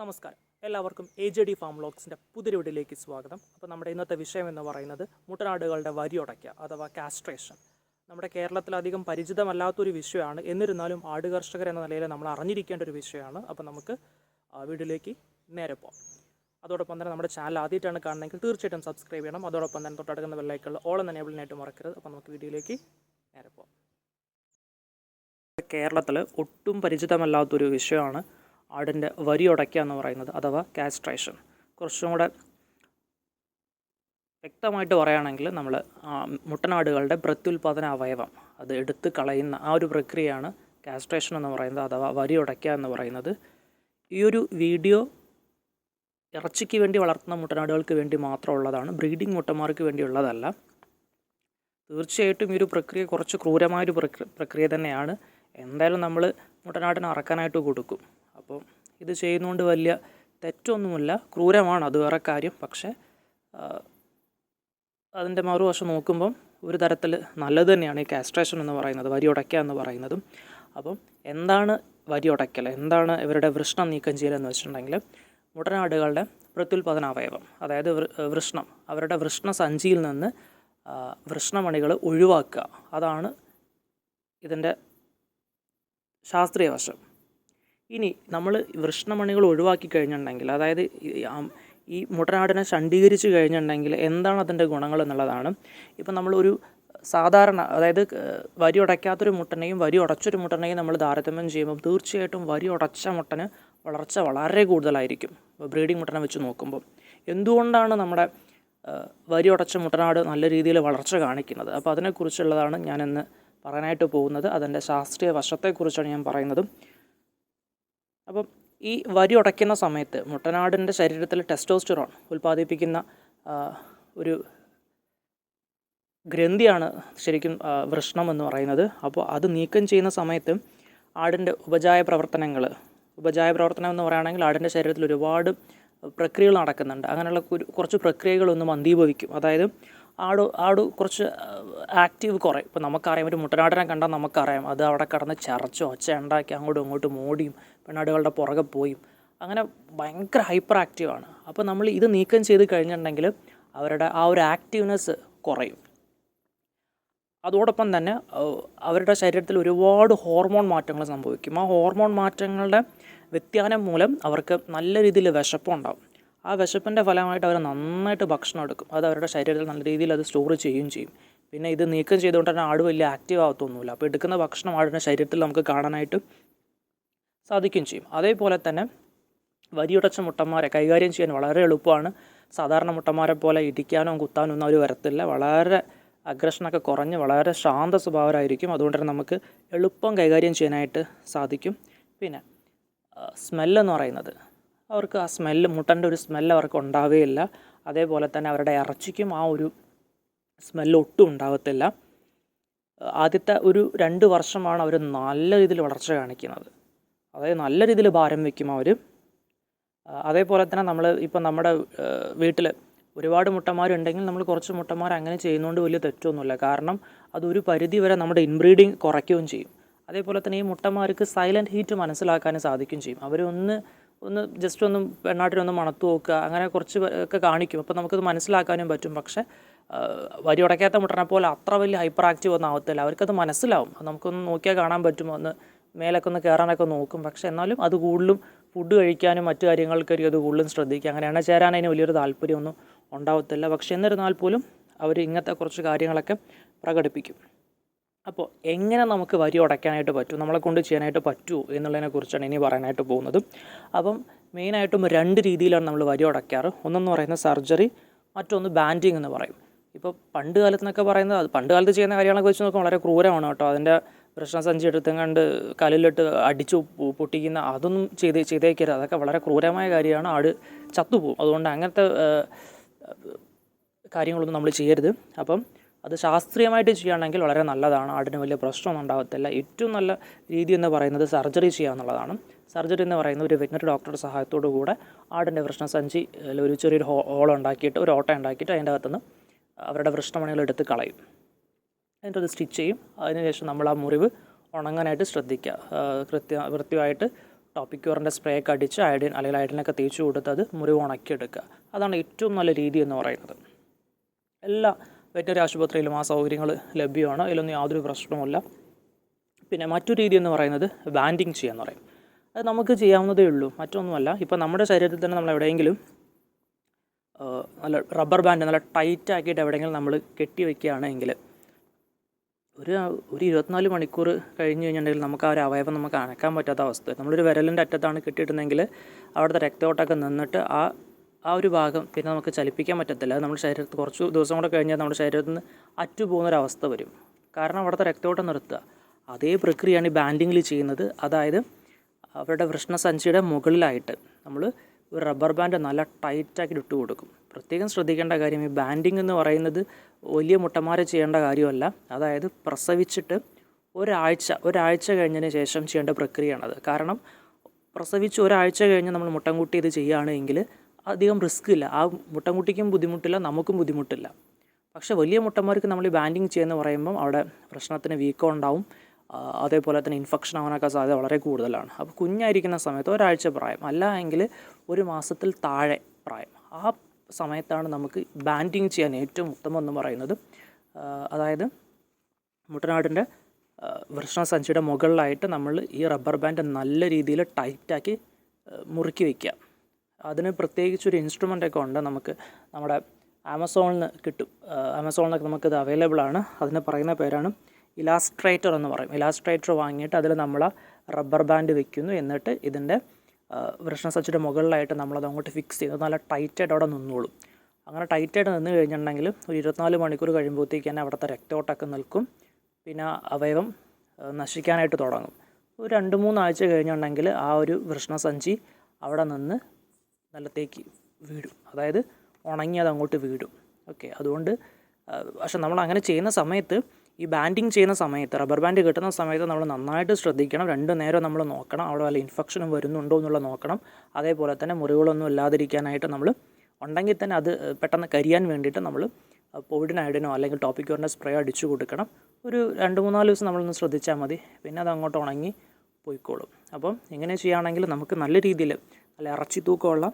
നമസ്കാരം. എല്ലാവർക്കും A J D farm വ്ളോഗ്സിന്റെ പുതിയ വീഡിയോയിലേക്ക് സ്വാഗതം. അപ്പോൾ നമ്മുടെ ഇന്നത്തെ വിഷയം എന്ന് പറയുന്നത് മുട്ടനാടുകളുടെ വരിയുടയ്ക്ക അഥവാ കാസ്ട്രേഷൻ നമ്മുടെ കേരളത്തിൽ അധികം പരിചിതമല്ലാത്തൊരു വിഷയമാണ്. എന്നിരുന്നാലും ആട് കർഷകർ എന്ന നിലയിൽ നമ്മൾ അറിഞ്ഞിരിക്കേണ്ട ഒരു വിഷയമാണ്. അപ്പോൾ നമുക്ക് വീഡിയോയിലേക്ക് നേരെ പോകാം അതോടൊപ്പം തന്നെ നമ്മുടെ ചാനൽ ആദ്യമായിട്ടാണ് കാണുന്നതെങ്കിൽ തീർച്ചയായിട്ടും സബ്സ്ക്രൈബ് ചെയ്യണം. അതോടൊപ്പം തന്നെ തൊട്ടടുക്കുന്ന വെള്ളൈക്കുള്ള ഓളം തന്നെ എബിളിനായിട്ട് മറക്കരുത്. അപ്പോൾ നമുക്ക് വീഡിയോയിലേക്ക് നേരെ പോകാം കേരളത്തിൽ ഒട്ടും പരിചിതമല്ലാത്തൊരു വിഷയമാണ് ആടിന്റെ വരി ഉടയ്ക്കുക എന്ന് പറയുന്നത് അഥവാ കാസ്ട്രേഷൻ കുറച്ചും കൂടെ വ്യക്തമായിട്ട് പറയുകയാണെങ്കിൽ നമ്മൾ മുട്ടനാടുകളുടെ പ്രത്യുൽപാദന അവയവം അത് എടുത്ത് കളയുന്ന ആ ഒരു പ്രക്രിയയാണ് കാസ്ട്രേഷൻ എന്ന് പറയുന്നത് അഥവാ വരി ഉടയ്ക്കുക എന്ന് പറയുന്നത്. ഈ ഒരു വീഡിയോ ഇറച്ചിക്ക് വേണ്ടി വളർത്തുന്ന മുട്ടനാടുകൾക്ക് വേണ്ടി മാത്രമുള്ളതാണ് ബ്രീഡിംഗ് മുട്ടന്മാർക്ക് വേണ്ടിയുള്ളതല്ല തീർച്ചയായിട്ടും ഈ ഒരു പ്രക്രിയ കുറച്ച് ക്രൂരമായൊരു പ്രക്രി- പ്രക്രിയ തന്നെയാണ്. എന്തായാലും നമ്മൾ മുട്ടനാടിനെ അറക്കാനായിട്ട് കൊടുക്കും. അപ്പോൾ ഇത് ചെയ്യുന്നതുകൊണ്ട് വലിയ തെറ്റൊന്നുമില്ല. ക്രൂരമാണ് അത് വേറെ കാര്യം. പക്ഷേ അതിന്റെ മറുവശം നോക്കുമ്പം ഒരു തരത്തിൽ നല്ലത് തന്നെയാണ് ഈ കാസ്ട്രേഷൻ എന്ന് പറയുന്നത് വരി ഉടയ്ക്കുക എന്ന് പറയുന്നതും. അപ്പം എന്താണ് വരി ഉടയ്ക്കൽ? എന്താണ് ഇവരുടെ വൃഷ്ണം നീക്കം ചെയ്യലെന്ന് വെച്ചിട്ടുണ്ടെങ്കിൽ മുടനാടുകളുടെ പ്രത്യുൽപാദന അവയവം അതായത് വൃഷ്ണം അവരുടെ വൃഷ്ണ സഞ്ചിയിൽ നിന്ന് വൃഷ്ണമണികൾ ഒഴിവാക്കുക. അതാണ് ഇതിന്റെ ശാസ്ത്രീയ വശം. ഇനി നമ്മൾ വൃഷ്ണമണികൾ ഒഴിവാക്കി കഴിഞ്ഞിട്ടുണ്ടെങ്കിൽ അതായത് ഈ മുട്ടനാടിനെ ശണ്ഡീകരിച്ച് കഴിഞ്ഞിട്ടുണ്ടെങ്കിൽ എന്താണ് അതിന്റെ ഗുണങ്ങൾ എന്നുള്ളതാണ്. ഇപ്പം നമ്മളൊരു സാധാരണ അതായത് വരി ഉടയ്ക്കാത്തൊരു മുട്ടനെയും വരി ഉടച്ചൊരു മുട്ടനെയും നമ്മൾ താരതമ്യം ചെയ്യുമ്പോൾ തീർച്ചയായിട്ടും വരി ഉടച്ച മുട്ടന് വളർച്ച വളരെ കൂടുതലായിരിക്കും. ബ്രീഡിംഗ് മുട്ടനെ വെച്ച് നോക്കുമ്പോൾ എന്തുകൊണ്ടാണ് നമ്മുടെ വരി ഉടച്ച മുട്ടനാട് നല്ല രീതിയിൽ വളർച്ച കാണിക്കുന്നത്? അപ്പോൾ അതിനെക്കുറിച്ചുള്ളതാണ് ഞാനിന്ന് പറയാനായിട്ട് പോകുന്നത്. അതിന്റെ ശാസ്ത്രീയ വശത്തെക്കുറിച്ചാണ് ഞാൻ പറയുന്നത്. അപ്പം ഈ വരി ഉടയ്ക്കുന്ന സമയത്ത് മുട്ടനാടിന്റെ ശരീരത്തിൽ ടെസ്റ്റോസ്റ്ററോൺ ഉൽപ്പാദിപ്പിക്കുന്ന ഒരു ഗ്രന്ഥിയാണ് ശരിക്കും വൃഷ്ണം എന്ന് പറയുന്നത്. അപ്പോൾ അത് നീക്കം ചെയ്യുന്ന സമയത്ത് ആടിന്റെ ഉപജായ പ്രവർത്തനങ്ങൾ ഉപജായ പ്രവർത്തനം എന്ന് പറയുകയാണെങ്കിൽ ആടിന്റെ ശരീരത്തിൽ ഒരുപാട് പ്രക്രിയകൾ നടക്കുന്നുണ്ട്. അങ്ങനെയുള്ള കുറച്ച് പ്രക്രിയകളൊന്ന് മന്ദീഭവിക്കും. അതായത് ആട് ആട് കുറച്ച് ആക്റ്റീവ് കുറേ ഇപ്പോൾ നമുക്കറിയാം ഒരു മുട്ടനാടിനെ കണ്ടാൽ നമുക്കറിയാം അത് അവിടെ കിടന്ന് ചറച്ചോ ഒച്ച ഉണ്ടാക്കി അങ്ങോട്ടും ഇങ്ങോട്ടും ഓടിയും പെണ്ണാടുകളുടെ പുറകെ പോയി. അങ്ങനെ ഭയങ്കര ഹൈപ്പർ ആക്റ്റീവാണ് അപ്പോൾ നമ്മൾ ഇത് നീക്കം ചെയ്ത് കഴിഞ്ഞിട്ടുണ്ടെങ്കിൽ അവരുടെ ആ ഒരു ആക്റ്റീവ്നെസ് കുറയും. അതോടൊപ്പം തന്നെ അവരുടെ ശരീരത്തിൽ ഒരുപാട് ഹോർമോൺ മാറ്റങ്ങൾ സംഭവിക്കും. ആ ഹോർമോൺ മാറ്റങ്ങളുടെ വ്യത്യാനം മൂലം അവർക്ക് നല്ല രീതിയിൽ വിശപ്പുണ്ടാവും ആ വിശപ്പിന്റെ ഫലമായിട്ട് അവർ നന്നായിട്ട് ഭക്ഷണം എടുക്കും. അത് അവരുടെ ശരീരത്തിൽ നല്ല രീതിയിൽ അത് സ്റ്റോർ ചെയ്യുകയും ചെയ്യും. പിന്നെ ഇത് നീക്കം ചെയ്തുകൊണ്ട് തന്നെ ആട് വലിയ ആക്റ്റീവ് ആകത്തൊന്നുമില്ല അപ്പോൾ എടുക്കുന്ന ഭക്ഷണം ആടിന്റെ ശരീരത്തിൽ നമുക്ക് കാണാനായിട്ട് സാധിക്കുകയും ചെയ്യും. അതേപോലെ തന്നെ വരിയുടച്ച മുട്ടന്മാരെ കൈകാര്യം ചെയ്യാൻ വളരെ എളുപ്പമാണ്. സാധാരണ മുട്ടന്മാരെ പോലെ ഇടിക്കാനോ കുത്താനോ ഒന്നും അവർ വരത്തില്ല. വളരെ അഗ്രഷനൊക്കെ കുറഞ്ഞ് വളരെ ശാന്ത സ്വഭാവരായിരിക്കും. അതുകൊണ്ട് തന്നെ നമുക്ക് എളുപ്പം കൈകാര്യം ചെയ്യാനായിട്ട് സാധിക്കും. പിന്നെ സ്മെല്ലെന്ന് പറയുന്നത്. അവർക്ക് ആ സ്മെല്ല് മുട്ടന്റെ ഒരു സ്മെല്ല് അവർക്ക് ഉണ്ടാവുകയില്ല. അതേപോലെ തന്നെ അവരുടെ ഇറച്ചിക്കും ആ ഒരു സ്മെല്ല് ഒട്ടും ഉണ്ടാകത്തില്ല ആദ്യത്തെ ഒരു രണ്ട് വർഷമാണ് അവർ നല്ല രീതിയിൽ വളർച്ച കാണിക്കുന്നത്. അതായത് നല്ല രീതിയിൽ ഭാരം വയ്ക്കും അവർ അതേപോലെ തന്നെ നമ്മൾ ഇപ്പം നമ്മുടെ വീട്ടിൽ ഒരുപാട് മുട്ടന്മാരുണ്ടെങ്കിൽ നമ്മൾ കുറച്ച് മുട്ടന്മാർ അങ്ങനെ ചെയ്യുന്നതുകൊണ്ട് വലിയ തെറ്റൊന്നുമില്ല. കാരണം അതൊരു പരിധി വരെ നമ്മുടെ ഇൻബ്രീഡിങ് കുറയ്ക്കുകയും ചെയ്യും. അതേപോലെ തന്നെ ഈ മുട്ടന്മാർക്ക് സൈലന്റ് ഹീറ്റ് മനസ്സിലാക്കാനും സാധിക്കും ചെയ്യും. അവരൊന്ന് ഒന്ന് ജസ്റ്റ് ഒന്ന് പെണ്ണാട്ടിനൊന്ന് മണത്തു നോക്കുക അങ്ങനെ കുറച്ച് ഒക്കെ കാണിക്കും. അപ്പോൾ നമുക്കത് മനസ്സിലാക്കാനും പറ്റും. പക്ഷേ വരി ഉടക്കാത്ത മുട്ടനെ പോലെ അത്ര വലിയ ഹൈപ്പർ ആക്റ്റീവ് ഒന്നും ആവത്തില്ല. അവർക്കത് മനസ്സിലാവും. നമുക്കൊന്ന് നോക്കിയാൽ കാണാൻ പറ്റുമോ ഒന്ന് മേലൊക്കെ ഒന്ന് കയറാനൊക്കെ നോക്കും. പക്ഷേ എന്നാലും അത് കൂടുതലും ഫുഡ് കഴിക്കാനും മറ്റു കാര്യങ്ങൾക്കൊക്കെ അത് കൂടുതലും ശ്രദ്ധിക്കുക. അങ്ങനെ ചേരാൻ അതിന് വലിയൊരു താല്പര്യമൊന്നും ഉണ്ടാവത്തില്ല. പക്ഷേ എന്നിരുന്നാൽ പോലും അവർ ഇങ്ങനത്തെ കുറച്ച് കാര്യങ്ങളൊക്കെ പ്രകടിപ്പിക്കും. അപ്പോൾ എങ്ങനെ നമുക്ക് വരി ഉടയ്ക്കാനായിട്ട് പറ്റും? നമ്മളെ കൊണ്ട് ചെയ്യാനായിട്ട് പറ്റുമോ എന്നുള്ളതിനെ കുറിച്ചാണ് ഇനി പറയാനായിട്ട് പോകുന്നത്. അപ്പം മെയിനായിട്ടും രണ്ട് രീതിയിലാണ് നമ്മൾ വരി ഉടയ്ക്കാറ്. ഒന്നെന്ന് പറയുന്ന സർജറി മറ്റൊന്ന് ബാൻഡിങ് എന്ന് പറയും. ഇപ്പോൾ പണ്ട് കാലത്ത് പറയുന്നത് അത് പണ്ട് കാലത്ത് ചെയ്യുന്ന കാര്യങ്ങളൊക്കെ വെച്ച് നോക്കുമ്പോൾ വളരെ ക്രൂരമാണ് കേട്ടോ. അതിന്റെ പ്രശ്നസഞ്ചി എടുത്തും കണ്ട് കല്ലിലിട്ട് അടിച്ചു പൊട്ടിക്കുന്ന അതൊന്നും ചെയ്ത് ചെയ്തേക്കരുത്. അതൊക്കെ വളരെ ക്രൂരമായ കാര്യമാണ്. ആട് ചത്തുപോകും. അതുകൊണ്ട് അങ്ങനത്തെ കാര്യങ്ങളൊന്നും നമ്മൾ ചെയ്യരുത്. അപ്പം അത് ശാസ്ത്രീയമായിട്ട് ചെയ്യുകയാണെങ്കിൽ വളരെ നല്ലതാണ്. ആടിന് വലിയ പ്രശ്നമൊന്നും ഉണ്ടാകത്തില്ല ഏറ്റവും നല്ല രീതി എന്ന് പറയുന്നത് സർജറി ചെയ്യുക എന്നുള്ളതാണ്. സർജറി എന്ന് പറയുന്നത് ഒരു വെറ്റിനറി ഡോക്ടറുടെ സഹായത്തോടു കൂടെ ആടിന്റെ വൃഷ്ണസഞ്ചി സഞ്ചി ഒരു ചെറിയൊരു ഹോ ഹോൾ ഉണ്ടാക്കിയിട്ട് ഒരു ഓട്ട ഉണ്ടാക്കിയിട്ട് അതിന്റെ അകത്തുനിന്ന് അവരുടെ വൃഷ്ണമണികൾ എടുത്ത് കളയും. അത് സ്റ്റിച്ച് ചെയ്യും. അതിനുശേഷം നമ്മൾ ആ മുറിവ് ഉണങ്ങാനായിട്ട് ശ്രദ്ധിക്കുക. കൃത്യ കൃത്യമായിട്ട് ടോപ്പിക്യൂറിന്റെ സ്പ്രേ ഒക്കെ അടിച്ച് അയഡിൻ അല്ലെങ്കിൽ അയഡിനൊക്കെ തേച്ച് കൊടുത്ത് അത് മുറിവ് ഉണക്കിയെടുക്കുക. അതാണ് ഏറ്റവും നല്ല രീതി എന്ന് പറയുന്നത്. എല്ലാ വെറ്ററി ആശുപത്രിയിലും ആ സൗകര്യങ്ങൾ ലഭ്യമാണ്. അതിലൊന്നും യാതൊരു പ്രശ്നവുമില്ല. പിന്നെ മറ്റൊരു രീതി എന്ന് പറയുന്നത് ബാൻഡിങ് ചെയ്യാന്ന് പറയും. അത് നമുക്ക് ചെയ്യാവുന്നതേ ഉള്ളൂ. മറ്റൊന്നുമല്ല. ഇപ്പോൾ നമ്മുടെ ശരീരത്തിൽ തന്നെ നമ്മൾ എവിടെയെങ്കിലും നല്ല റബ്ബർ ബാൻഡ് നല്ല ടൈറ്റ് ആക്കിയിട്ട് എവിടെയെങ്കിലും നമ്മൾ കെട്ടി വെക്കുകയാണെങ്കിൽ ഒരു ഒരു ഇരുപത്തിനാല് മണിക്കൂർ കഴിഞ്ഞ് കഴിഞ്ഞിട്ടുണ്ടെങ്കിൽ നമുക്ക് ആ ഒരു അവയവം നമുക്ക് അനക്കാൻ പറ്റാത്ത അവസ്ഥ നമ്മളൊരു വിരലിന്റെ അറ്റത്താണ് കിട്ടിയിട്ടുണ്ടെങ്കിൽ അവിടുത്തെ രക്തയോട്ടമൊക്കെ നിന്നിട്ട് ആ ആ ഒരു ഭാഗം പിന്നെ നമുക്ക് ചലിപ്പിക്കാൻ പറ്റത്തില്ല. നമ്മുടെ ശരീരത്തിൽ കുറച്ച് ദിവസം കൂടെ കഴിഞ്ഞാൽ നമ്മുടെ ശരീരത്തിൽ നിന്ന് അവസ്ഥ വരും. കാരണം അവിടുത്തെ രക്തയോട്ടം നിർത്തുക. അതേ പ്രക്രിയയാണ് ഈ ബാൻഡിങ്ങിൽ ചെയ്യുന്നത്. അതായത് അവരുടെ വൃഷ്ണസഞ്ചിയുടെ മുകളിലായിട്ട് നമ്മൾ ഒരു റബ്ബർ ബാൻഡ് നല്ല ടൈറ്റാക്കി ഇട്ട് കൊടുക്കും പ്രത്യേകം ശ്രദ്ധിക്കേണ്ട കാര്യം ഈ ബാൻഡിങ് എന്ന് പറയുന്നത് വലിയ മുട്ടന്മാരെ ചെയ്യേണ്ട കാര്യമല്ല. അതായത് പ്രസവിച്ചിട്ട് ഒരാഴ്ച ഒരാഴ്ച കഴിഞ്ഞതിന് ശേഷം ചെയ്യേണ്ട പ്രക്രിയയാണത്. കാരണം പ്രസവിച്ച് ഒരാഴ്ച കഴിഞ്ഞ് നമ്മൾ മുട്ടൻകുട്ടി ഇത് ചെയ്യുകയാണെങ്കിൽ അധികം റിസ്ക് ഇല്ല. ആ മുട്ടൻകുട്ടിക്കും ബുദ്ധിമുട്ടില്ല നമുക്കും ബുദ്ധിമുട്ടില്ല. പക്ഷേ വലിയ മുട്ടന്മാർക്ക് നമ്മൾ ഈ ബാൻഡിങ് ചെയ്യുന്ന പറയുമ്പം അവിടെ പ്രശ്നത്തിന് വീക്കം ഉണ്ടാവും. അതേപോലെ തന്നെ ഇൻഫെക്ഷൻ ആവാനൊക്കെ സാധ്യത വളരെ കൂടുതലാണ്. അപ്പോൾ കുഞ്ഞായിരിക്കുന്ന സമയത്ത് ഒരാഴ്ച പ്രായം. അല്ല എങ്കിൽ ഒരു മാസത്തിൽ താഴെ പ്രായം. ആ സമയത്താണ് നമുക്ക് ബാൻഡിങ് ചെയ്യാൻ ഏറ്റവും ഉത്തമം എന്ന് പറയുന്നത്. അതായത് മുട്ടനാടിന്റെ വൃഷ്ണസഞ്ചിയുടെ മുകളിലായിട്ട് നമ്മൾ ഈ റബ്ബർ ബാൻഡ് നല്ല രീതിയിൽ ടൈറ്റാക്കി മുറുക്കി വയ്ക്കുക അതിന് പ്രത്യേകിച്ചൊരു ഇൻസ്ട്രുമെന്റ് ഒക്കെ ഉണ്ട് നമുക്ക്. നമ്മുടെ ആമസോണിൽ കിട്ടും. ആമസോണിലൊക്കെ നമുക്കിത് അവൈലബിൾ ആണ്. അതിന് പറയുന്ന പേരാണ് ഇലാസ്ട്രേറ്റർ എന്ന് പറയും. ഇലാസ്ട്രേറ്റർ വാങ്ങിയിട്ട് അതിൽ നമ്മൾ റബ്ബർ ബാൻഡ് വെക്കുന്നു. എന്നിട്ട് ഇതിന്റെ വൃഷ്ണസച്ചിയുടെ മുകളിലായിട്ട് നമ്മളത് അങ്ങോട്ട് ഫിക്സ് ചെയ്ത് നല്ല ടൈറ്റായിട്ട് അവിടെ നിന്നോളും. അങ്ങനെ ടൈറ്റായിട്ട് നിന്ന് കഴിഞ്ഞിട്ടുണ്ടെങ്കിൽ ഒരു ഇരുപത്തിനാല് മണിക്കൂർ കഴിയുമ്പോഴത്തേക്ക് തന്നെ അവിടുത്തെ രക്തോട്ടൊക്കെ നിൽക്കും. പിന്നെ അവയവം നശിക്കാനായിട്ട് തുടങ്ങും. ഒരു രണ്ട് മൂന്നാഴ്ച കഴിഞ്ഞുണ്ടെങ്കിൽ ആ ഒരു വൃഷ്ണസഞ്ചി അവിടെ നിന്ന് നിലത്തേക്ക് വീഴും. അതായത് ഉണങ്ങി അത് അങ്ങോട്ട് വീഴും. ഓക്കെ അതുകൊണ്ട് പക്ഷെ നമ്മൾ അങ്ങനെ ചെയ്യുന്ന സമയത്ത് ഈ ബാൻഡിങ് ചെയ്യുന്ന സമയത്ത് റബ്ബർ ബാൻഡ് കിട്ടുന്ന സമയത്ത് നമ്മൾ നന്നായിട്ട് ശ്രദ്ധിക്കണം. രണ്ട് നേരം നമ്മൾ നോക്കണം. അവിടെ വല്ല ഇൻഫെക്ഷനും വരുന്നുണ്ടോ എന്നുള്ള നോക്കണം. അതേപോലെ തന്നെ മുറിവുകളൊന്നും ഇല്ലാതിരിക്കാനായിട്ട് നമ്മൾ ഉണ്ടെങ്കിൽ തന്നെ അത് പെട്ടെന്ന് കരിയാൻ വേണ്ടിയിട്ട് നമ്മൾ പോയിഡിൻ അല്ലെങ്കിൽ ടോപ്പിക്കോറിന്റെ സ്പ്രേ അടിച്ചു കൊടുക്കണം. ഒരു രണ്ട് മൂന്നാൽ ദിവസം നമ്മളൊന്ന് ശ്രദ്ധിച്ചാൽ മതി. പിന്നെ അത് അങ്ങോട്ട് ഉണങ്ങി പോയിക്കോളും. അപ്പം ഇങ്ങനെ ചെയ്യുകയാണെങ്കിൽ നമുക്ക് നല്ല രീതിയിൽ നല്ല ഇറച്ചി തൂക്കമുള്ള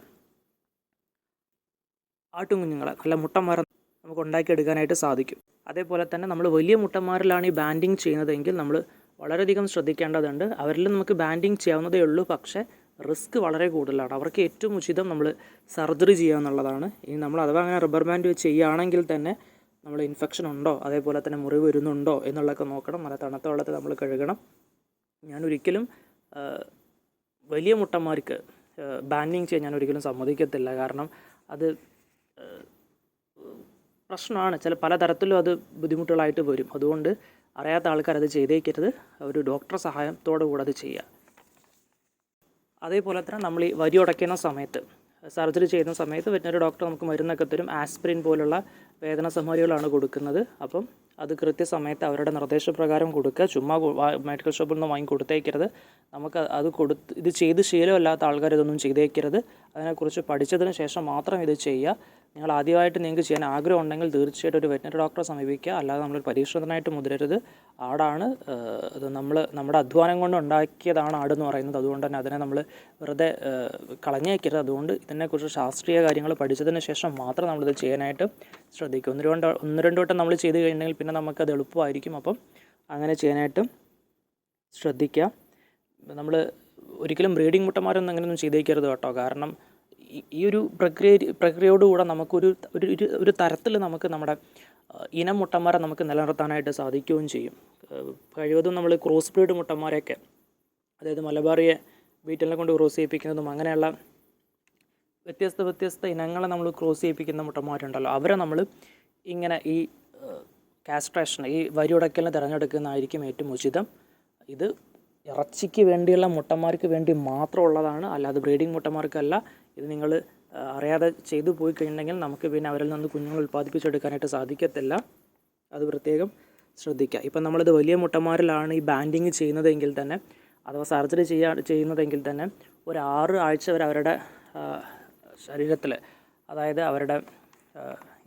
ആട്ടുംകുഞ്ഞുങ്ങളെ നല്ല മുട്ടന്മാരെ നമുക്ക് ഉണ്ടാക്കിയെടുക്കാനായിട്ട് സാധിക്കും. അതേപോലെ തന്നെ നമ്മൾ വലിയ മുട്ടന്മാരിലാണ് ഈ ബാൻഡിങ് ചെയ്യുന്നതെങ്കിൽ നമ്മൾ വളരെയധികം ശ്രദ്ധിക്കേണ്ടതുണ്ട്. അവരിൽ നമുക്ക് ബാൻഡിങ് ചെയ്യാവുന്നതേ ഉള്ളൂ. പക്ഷേ റിസ്ക് വളരെ കൂടുതലാണ്. അവർക്ക് ഏറ്റവും ഉചിതം നമ്മൾ സർജറി ചെയ്യുക എന്നുള്ളതാണ്. ഇനി നമ്മൾ അഥവാ അങ്ങനെ റബ്ബർ ബാൻഡ് വെച്ച് ചെയ്യുകയാണെങ്കിൽ തന്നെ നമ്മൾ ഇൻഫെക്ഷൻ ഉണ്ടോ? അതേപോലെ തന്നെ മുറിവ് വരുന്നുണ്ടോ? എന്നുള്ളതൊക്കെ നോക്കണം. നല്ല തണുത്ത വെള്ളത്തിൽ നമ്മൾ കഴുകണം. ഞാൻ ഒരിക്കലും വലിയ മുട്ടന്മാർക്ക് ബാൻഡിങ് ചെയ്യാൻ ഞാൻ ഒരിക്കലും സമ്മതിക്കത്തില്ല. കാരണം അത് പ്രശ്നമാണ്. ചില പലതരത്തിലും അത് ബുദ്ധിമുട്ടുകളായിട്ട് വരും. അതുകൊണ്ട് അറിയാത്ത ആൾക്കാർ അത് ചെയ്തേക്കരുത്. ഒരു ഡോക്ടറെ സഹായത്തോടു കൂടെ അത് ചെയ്യുക. അതേപോലെ തന്നെ നമ്മൾ ഈ വരി ഉടയ്ക്കുന്ന സമയത്ത് സർജറി ചെയ്യുന്ന സമയത്ത് വെറ്റിനറി ഡോക്ടർ നമുക്ക് മരുന്നൊക്കെ തരും. ആസ്പിരിൻ പോലുള്ള വേദന സംഹാരികളാണ് കൊടുക്കുന്നത്. അപ്പം അത് കൃത്യസമയത്ത് അവരുടെ നിർദ്ദേശപ്രകാരം കൊടുക്കുക. ചുമ്മാ മെഡിക്കൽ ഷോപ്പിൽ നിന്ന് വാങ്ങി കൊടുത്തേക്കരുത്. നമുക്ക് അത് കൊടുത്ത് ഇത് ചെയ്ത് ശീലമല്ലാത്ത ആൾക്കാർ ഇതൊന്നും ചെയ്തേക്കരുത്. അതിനെക്കുറിച്ച് പഠിച്ചതിന് ശേഷം മാത്രം ഇത് ചെയ്യുക. നിങ്ങൾ ആദ്യമായിട്ട് നിങ്ങൾക്ക് ചെയ്യാൻ ആഗ്രഹം ഉണ്ടെങ്കിൽ തീർച്ചയായിട്ടും ഒരു വെറ്റിനറി ഡോക്ടറെ സമീപിക്കുക. അല്ലാതെ നമ്മളൊരു പരീക്ഷണത്തിനായിട്ട് മുതിരരുത്. ആടാണ് അത് നമ്മൾ നമ്മുടെ അധ്വാനം കൊണ്ട് ഉണ്ടാക്കിയതാണ് ആടെന്ന് പറയുന്നത്. അതുകൊണ്ട് തന്നെ അതിനെ നമ്മൾ വെറുതെ കളഞ്ഞേക്കരുത്. അതുകൊണ്ട് ഇതിനെക്കുറിച്ച് ശാസ്ത്രീയ കാര്യങ്ങൾ പഠിച്ചതിന് ശേഷം മാത്രം നമ്മളിത് ചെയ്യാനായിട്ട് ശ്രദ്ധിക്കുക. ഒന്ന് രണ്ട് ഒന്ന് രണ്ട് വട്ടം നമ്മൾ ചെയ്ത് കഴിഞ്ഞെങ്കിൽ പിന്നെ നമുക്കത് എളുപ്പമായിരിക്കും. അപ്പം അങ്ങനെ ചെയ്യാനായിട്ട് ശ്രദ്ധിക്കുക. നമ്മൾ ഒരിക്കലും ബ്രീഡിംഗ് മുട്ടന്മാരൊന്നും അങ്ങനെയൊന്നും ചെയ്തേക്കരുത് കേട്ടോ. കാരണം ഈ- ഒരു പ്രക്രിയ പ്രക്രിയയോടുകൂടെ നമുക്കൊരു ഒരു ഒരു ഒരു തരത്തിൽ നമുക്ക് നമ്മുടെ ഇനം മുട്ടന്മാരെ നമുക്ക് നിലനിർത്താനായിട്ട് സാധിക്കുകയും ചെയ്യും. കഴിവതും നമ്മൾ ക്രോസ് ബ്രീഡ് മുട്ടന്മാരെയൊക്കെ അതായത് മലബാറിയെ വീട്ടിലെ കൊണ്ട് ക്രോസ് ചെയ്യിപ്പിക്കുന്നതും അങ്ങനെയുള്ള വ്യത്യസ്ത വ്യത്യസ്ത ഇനങ്ങളെ നമ്മൾ ക്രോസ് ചെയ്യിപ്പിക്കുന്ന മുട്ടന്മാരുണ്ടല്ലോ. അവരെ നമ്മൾ ഇങ്ങനെ ഈ കാസ്ട്രേഷൻ ഈ വരിയുടക്കലിനെ തിരഞ്ഞെടുക്കുന്നതായിരിക്കും ഏറ്റവും ഉചിതം. ഇത് ഇറച്ചിക്ക് വേണ്ടിയുള്ള മുട്ടന്മാർക്ക് വേണ്ടി മാത്രമുള്ളതാണ്. അല്ലാതെ ബ്രീഡിംഗ് മുട്ടന്മാർക്കല്ല. ഇത് നിങ്ങൾ അറിയാതെ ചെയ്തു പോയി കഴിഞ്ഞിട്ടുണ്ടെങ്കിൽ നമുക്ക് പിന്നെ അവരിൽ നിന്ന് കുഞ്ഞുങ്ങൾ ഉൽപ്പാദിപ്പിച്ചെടുക്കാനായിട്ട് സാധിക്കത്തില്ല. അത് പ്രത്യേകം ശ്രദ്ധിക്കുക. ഇപ്പം നമ്മളിത് വലിയ മുട്ടമാരിലാണ് ഈ ബാൻഡിങ് ചെയ്യുന്നതെങ്കിൽ തന്നെ അഥവാ സർജറി ചെയ്യാ ചെയ്യുന്നതെങ്കിൽ തന്നെ ഒരു ആറ് ആഴ്ച വരെ അവരുടെ ശരീരത്തിൽ അതായത് അവരുടെ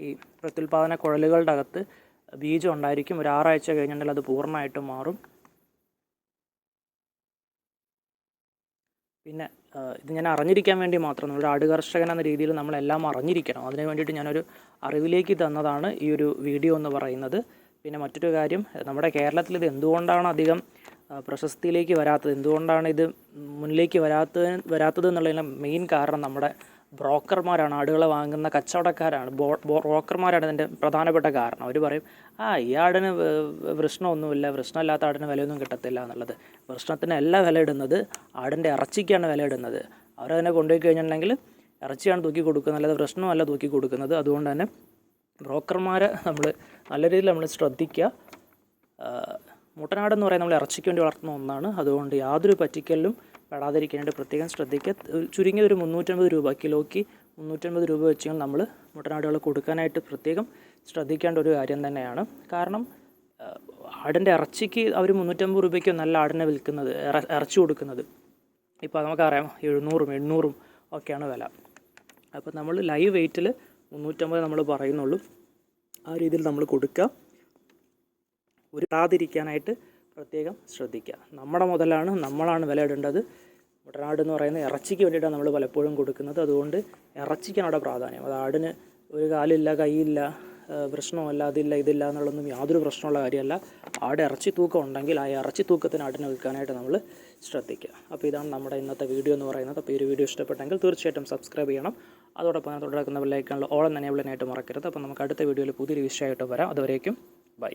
ഈ പ്രത്യുൽപാദന കുഴലുകളുടെ അകത്ത് ബീജം ഉണ്ടായിരിക്കും. ഒരു ആറാഴ്ച കഴിഞ്ഞിട്ടുണ്ടെങ്കിൽ അത് പൂർണമായിട്ടും മാറും. പിന്നെ ഇത് ഞാൻ അറിഞ്ഞിരിക്കാൻ വേണ്ടി മാത്രം ഒരു ആട് കർഷകൻ എന്ന രീതിയിൽ നമ്മളെല്ലാം അറിഞ്ഞിരിക്കണം. അതിന് വേണ്ടിയിട്ട് ഞാനൊരു അറിവിലേക്ക് തന്നതാണ് ഈ ഒരു വീഡിയോ എന്ന് പറയുന്നത്. പിന്നെ മറ്റൊരു കാര്യം നമ്മുടെ കേരളത്തിൽ ഇത് എന്തുകൊണ്ടാണ് അധികം പ്രശസ്തിയിലേക്ക് വരാത്തത്? എന്തുകൊണ്ടാണ് ഇത് മുന്നിലേക്ക് വരാത്തത് വരാത്തത് മെയിൻ കാരണം നമ്മുടെ ബ്രോക്കർമാരാണ് ആടുകളെ വാങ്ങുന്ന കച്ചവടക്കാരാണ്. ബ്രോക്കർമാരാണ് ഇതിന്റെ പ്രധാനപ്പെട്ട കാരണം. അവർ പറയും ആ ഈ ആടിന് പ്രശ്നമൊന്നുമില്ല വൃഷ്ണമില്ലാത്ത ആടിന് വിലയൊന്നും കിട്ടത്തില്ല എന്നുള്ളത്. എല്ലാ വില ഇടുന്നത് ആടിന്റെ ഇറച്ചിക്കാണ് വില ഇടുന്നത്. അവരതിനെ കൊണ്ടുപോയി കഴിഞ്ഞിട്ടുണ്ടെങ്കിൽ ഇറച്ചിയാണ് തൂക്കി കൊടുക്കുന്നത് അല്ലാതെ വൃഷ്ണമല്ല തൂക്കി കൊടുക്കുന്നത്. അതുകൊണ്ട് തന്നെ ബ്രോക്കർമാരെ നമ്മൾ നല്ല രീതിയിൽ നമ്മൾ ശ്രദ്ധിക്കുക. മുട്ടനാടെന്ന് പറയുന്നത് നമ്മൾ ഇറച്ചിക്ക് വേണ്ടി വളർത്തുന്ന ഒന്നാണ്. അതുകൊണ്ട് യാതൊരു പറ്റിക്കലിലും പെടാതിരിക്കാനായിട്ട് പ്രത്യേകം ശ്രദ്ധിക്കുക. ചുരുങ്ങിയ ഒരു മുന്നൂറ്റമ്പത് രൂപ കിലോയ്ക്ക് മുന്നൂറ്റമ്പത് രൂപ വെച്ച് നമ്മൾ മുട്ടനാടുകൾ കൊടുക്കാനായിട്ട് പ്രത്യേകം ശ്രദ്ധിക്കേണ്ട ഒരു കാര്യം തന്നെയാണ്. കാരണം ആടിന്റെ ഇറച്ചിക്ക് അവർ മുന്നൂറ്റമ്പത് രൂപയ്ക്ക് നല്ല ആടിനെ വിൽക്കുന്നത് ഇറച്ചി കൊടുക്കുന്നത്. ഇപ്പോൾ നമുക്കറിയാം എഴുന്നൂറും എണ്ണൂറും ഒക്കെയാണ് വില. അപ്പോൾ നമ്മൾ ലൈവ് വെയിറ്റിൽ മുന്നൂറ്റമ്പത് നമ്മൾ പറയുന്നുള്ളൂ. ആ രീതിയിൽ നമ്മൾ കൊടുക്കുക. ഉരുടാതിരിക്കാനായിട്ട് പ്രത്യേകം ശ്രദ്ധിക്കുക. നമ്മുടെ മുതലാണ് നമ്മളാണ് വില ഇടേണ്ടത് മുട്ടനാട് എന്ന് പറയുന്നത് ഇറച്ചിക്ക് വേണ്ടിയിട്ടാണ് നമ്മൾ പലപ്പോഴും കൊടുക്കുന്നത്. അതുകൊണ്ട് ഇറച്ചിക്കാണ് അവിടെ പ്രാധാന്യം. അത് ആടിന് ഒരു കാലില്ല കൈയില്ല പ്രശ്നമല്ല അതില്ല ഇതില്ല എന്നുള്ളതൊന്നും യാതൊരു പ്രശ്നമുള്ള കാര്യമല്ല. ആട് ഇറച്ചി തൂക്കം ഉണ്ടെങ്കിൽ ആ ഇറച്ചി തൂക്കത്തിന് ആടിനെ വിൽക്കാനായിട്ട് നമ്മൾ ശ്രദ്ധിക്കുക. അപ്പോൾ ഇതാണ് നമ്മുടെ ഇന്നത്തെ വീഡിയോ എന്ന് പറയുന്നത്. അപ്പോൾ ഈ ഒരു വീഡിയോ ഇഷ്ടപ്പെട്ടെങ്കിൽ തീർച്ചയായിട്ടും സബ്സ്ക്രൈബ് ചെയ്യണം. അതോടൊപ്പം തന്നെ തുടർക്കുന്ന ബെല്ലൈക്കണിൽ ഓളം തന്നെ വിളിനായിട്ട് മറക്കരുത്. അപ്പോൾ നമുക്ക് അടുത്ത വീഡിയോയിൽ പുതിയൊരു വിഷയമായിട്ട് വരാം. അതുവരേക്കും ബൈ.